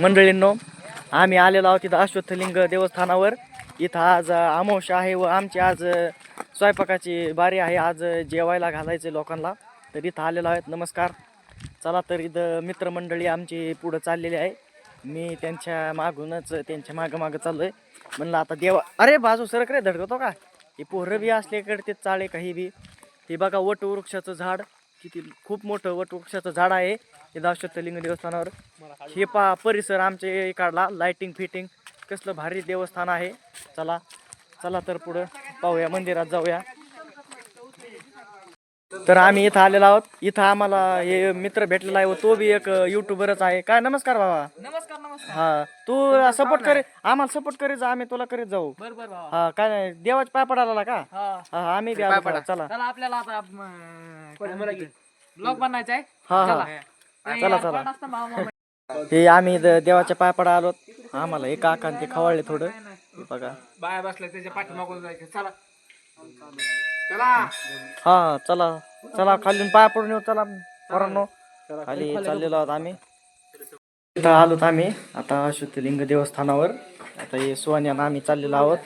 मंडळींनो आम्ही आलेलो आहोत इथं अश्वत्थलिंग देवस्थानावर. इथं आज आमोश आहे व आमची आज स्वयंपाकाची बारी आहे. आज जेवायला घालायचे लोकांना. तर इथं आलेलो आहेत. नमस्कार. चला तर इथं मित्रमंडळी आमची पुढं चाललेली आहे. मी त्यांच्या मागूनच त्यांच्या मागं मागं चाललोय. म्हणलं आता देवा अरे बाजू सरक रे धडकतो का? हे पोहरं बी असल्याकडे ते चाळे काही बी. हे बघा वटवृक्षाचं झाड. किती खूप मोठं वटवृक्षाचं झाड आहे. इथं लिंग देवस्थानावर. हे पा परिसर आमच्या इकडला लाईटिंग फिटिंग कसलं भारी देवस्थान आहे. चला चला तर पुढं पाहूया मंदिरात जाऊया. तर आम्ही इथं आलेलो आहोत. इथं आम्हाला हे मित्र भेटलेला आहे व तो बी एक युट्यूबरच आहे. काय? नमस्कार बाबा नमस्कार नमस्कार. हा. तू सपोर्ट करे आम्हाला सपोर्ट करीत जा. आम्ही तुला करीत जाऊ. बर बर भावा. हा काय नाही. देवाच पाय पडायला का? हा. हा आम्ही बी आलो. चला. चला आपल्याला आता ब्लॉग बनायचा आहे? हा चला. हा चला चला. हे आम्ही देवाच्या पाय पडा आलो. आम्हाला एक काका ते खवळले थोडं. हे बघा. बाया बसल्या त्याच्या पाठीमागून जायचं. चला. चला. हा चला. चला खाली पाय पडून येऊ चला. पोरांनो खाली चाललेलो आहोत आम्ही. इथं आलोत आम्ही आता अश्वत्थलिंग देवस्थानावर. आता हे सोन्यानं आम्ही चाललेलो आहोत.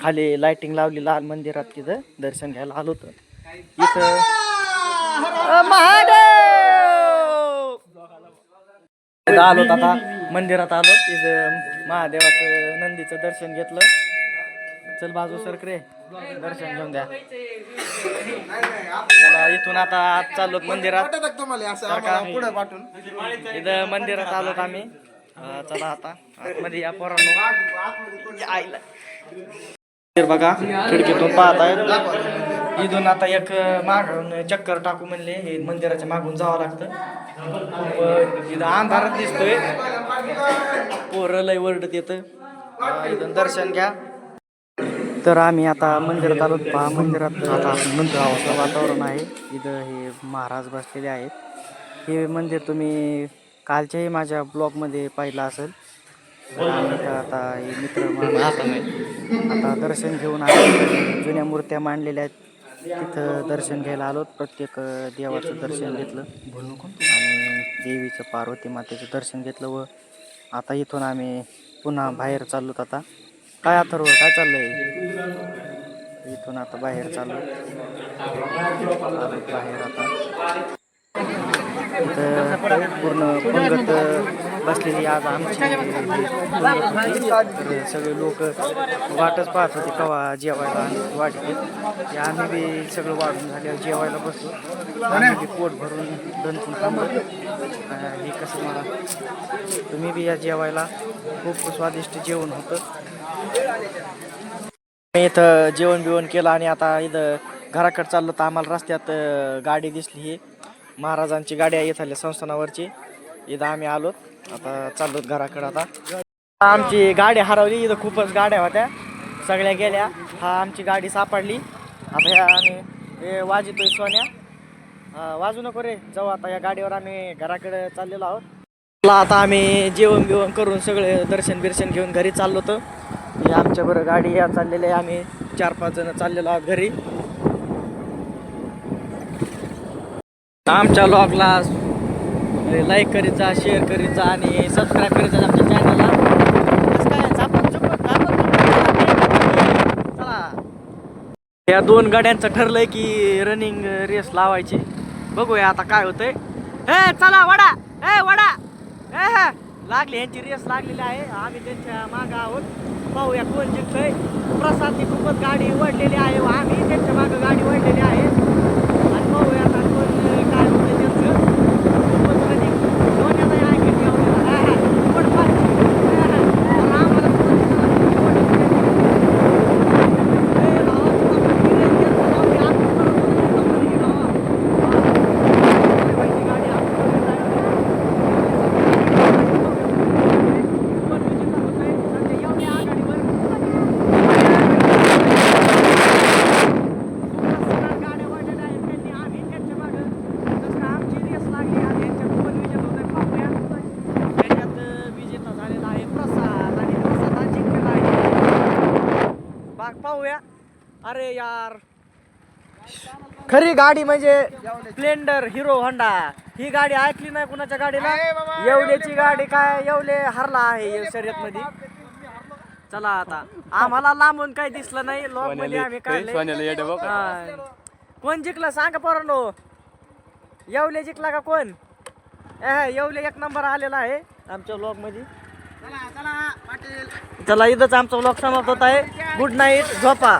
खाली लाइटिंग लावली लाल मंदिरात तिथं दर्शन घ्यायला आलो इथं महादेव! इथं आलोत आता मंदिरात आलो तिथं महादेवाचं नंदीचं दर्शन घेतलं. चल बाजू सरक रे. दर्शन घेऊन द्या. चला इथून आता आत चाललो मंदिरात सारखा. इथं मंदिरात आलोत आम्ही? चला आता. आतमध्ये या पोरांनो. आईला. बघा खिडकीतून पाहत आहेत इथून आता एक मागून चक्कर टाकू म्हणले. हे मंदिराच्या मागून जावं लागतं. खूप इथं अंधारात दिसतोय. पोरं लय वरडत येतं. इथून दर्शन घ्या. तर आम्ही आता मंदिरात आलो. पहा मंदिरात आता मंदिर वातावरण आहे. इथं हे महाराज बसलेले आहेत. हे मंदिर तुम्ही कालच्याही माझ्या ब्लॉगमध्ये पाहिलं असेल. आम्ही आता हे मित्र आता दर्शन घेऊन आलो. जुन्या मूर्त्या मांडलेल्या आहेत. तिथं दर्शन घ्यायला आलो प्रत्येक देवाचं दर्शन घेतलं. आणि देवीचं पार्वती मातेचं दर्शन घेतलं व आता इथून आम्ही पुन्हा बाहेर चाललोत आता. काय अथर्व काय चाललंय? इथून आता बाहेर चाललो बाहेर आता. इथं पूर्ण पंगत बसलेली आज आमची सगळे लोक वाटच पाहत होते कवा जेवायला आणि वाटते. ते आम्ही बी सगळं वाढून झाल्यावर जेवायला बसलो. आम्ही बी पोट भरून दणकून थांबलो हे कसं मला तुम्ही बी या जेवायला खूप स्वादिष्ट जेवण होतं. मी इथं जेवण बिवण केलं आणि आता इथं घराकडे चाललो तर आम्हाला रस्त्यात गाडी दिसली ही. महाराजांची गाडी आहे इथल्या संस्थानावरची. इथं आम्ही आलोत आता चाललोत घराकडे आता. आमची गाडी हरवली. इथं खूपच गाड्या होत्या. सगळ्या गेल्या. हा आमची गाडी सापडली. आता ह्या आम्ही हे वाजतोय सोन्या. वाजू नको रे. जाऊ आता या गाडीवर आम्ही घराकडे चाललेलो आहोत. आता आम्ही जेवण बिवण करून सगळे दर्शन बिर्शन घेऊन घरी चाललो होतो. हे आमच्या गाडी या चाललेली आहे. आम्ही चार पाच जण चाललेलो आहोत घरी. आमच्या ब्लॉगला लाईक करीत जा शेअर करीत जा आणि सबस्क्राईब करीत जा आमच्या चॅनलला चला. या दोन गाड्यांचं ठरलंय की रनिंग रेस लावायची. बघूया आता काय होतंय. हे चला वडा. हे वडा. हे. लागली यांची रेस लागलेली आहे. आम्ही त्यांच्या मागं आहोत. पाहूया कोण जिंकतंय. प्रसादची खूपच गाडी वळलेली आहे. आम्ही त्यांच्या मागं गाडी वळलेली आहे आणि पाहूया आता कोण काय होतं त्यांचं खूपच running. दोन्ही आता या ऐकत ठेवलेलं. हा, हा. पुढं पाठ. हा, हा. आता आम्हाला पुढं दिसलं. पुढं दिसलं. ए, भावा, तुला पण गिऱ्हाईक द्यायचं. जाऊ दे. आत पुढं पुढं नको रे, भावा. पहिली गाडी आत पुढं जायची. पाहूया अरे यार. खरी गाडी म्हणजे स्प्लेंडर हिरो होंडा ही गाडी ऐकली नाही कुणाच्या गाडीला? येवल्याची गाडी काय? येवले हरला आहे शर्यत मध्ये चला आता. आम्हाला लांबून काही दिसलं नाही. लॉकमध्ये आम्ही काढले हा. कोण जिंकलं सांगा पोरांनो. येवले जिंकला का कोण? ए येवले एक नंबर आलेला आहे आमच्या ब्लॉगमध्ये. चला इथंच आमचा ब्लॉग समाप्त होत आहे. गुड नाईट झोपा.